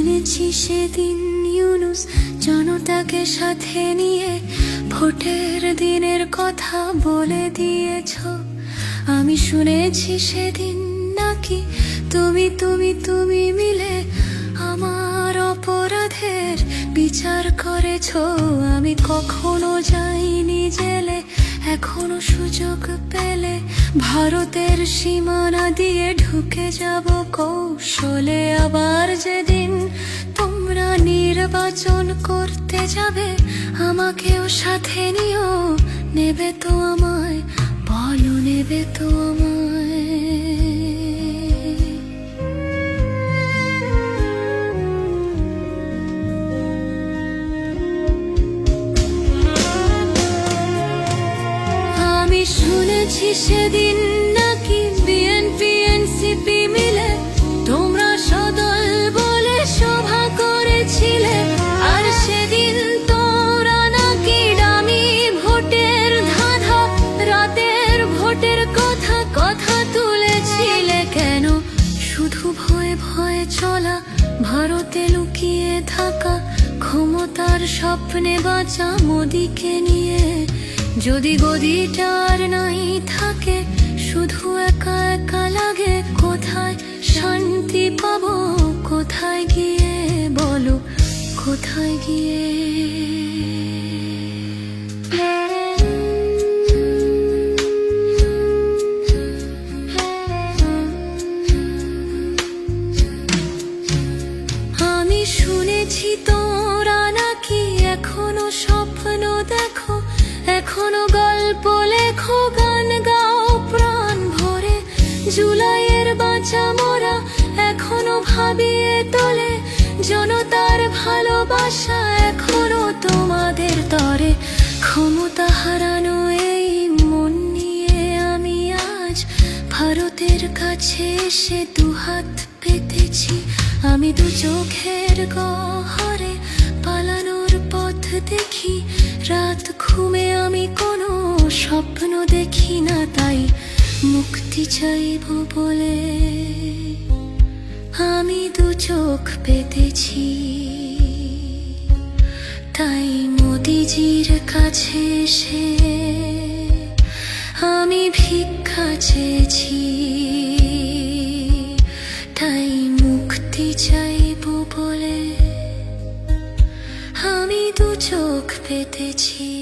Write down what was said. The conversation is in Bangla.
শুনেছি সেদিন ইউনুস জনতাকে সাথে নিয়ে ভোটের দিনের কথা বলে দিয়েছ। আমি শুনেছি সেদিন নাকি তুমি তুমি তুমি মিলে আমার অপরাধের বিচার করেছ। আমি কখনো যাইনি জেলে, এখনও সুযোগ পেলে ভারতের সীমানা দিয়ে ঢুকে যাব কৌশলে। আবার যেদিন তোমরা নির্বাচন করতে যাবে, আমাকেও সাথে নিও। নেবে তো আমায়, বলো নেবে তো আমায়। শুনেছি সেদিন নাকি বিএনপি এনসিপি মিলে তোমরা সদল বলে সভা করেছিলে। আর সেদিন তোমরা নাকি ডামি ভোটের ধাঁধা, রাতের ভোটের কথা কথা তুলেছিলে কেন? শুধু ভয়ে ভয়ে চলা, ভারতে লুকিয়ে থাকা, ক্ষমতার স্বপ্নে বাঁচা মোদিকে নিয়ে যদি গদিটার নাই থাকে, শুধু একা একা লাগে কোথায়? শান্তি পাবো কোথায় গিয়ে বলো, কোথায় গিয়ে? আমি শুনেছি তোরা জুলাইয়ের বাঁচা মোরা এখনও ভাবিয়ে তোলে। জনতার ভালোবাসা এখনও তোমাদের তরে। ক্ষমতা হারানো এই মন নিয়ে আমি আজ ভারতের কাছে এসে দুহাত পেতেছি। আমি দু চোখের গহরে পালানোর পথ দেখি। রাত ঘুমে আমি কোনো স্বপ্ন দেখি না তাই। মুক্তি চাইব বলে আমি দু চোখ পেতেছি তাই মোদিজির কাছে এসে আমি ভিক্ষা চেয়েছি। তাই মুক্তি চাইব বলে আমি দু চোখ পেতেছি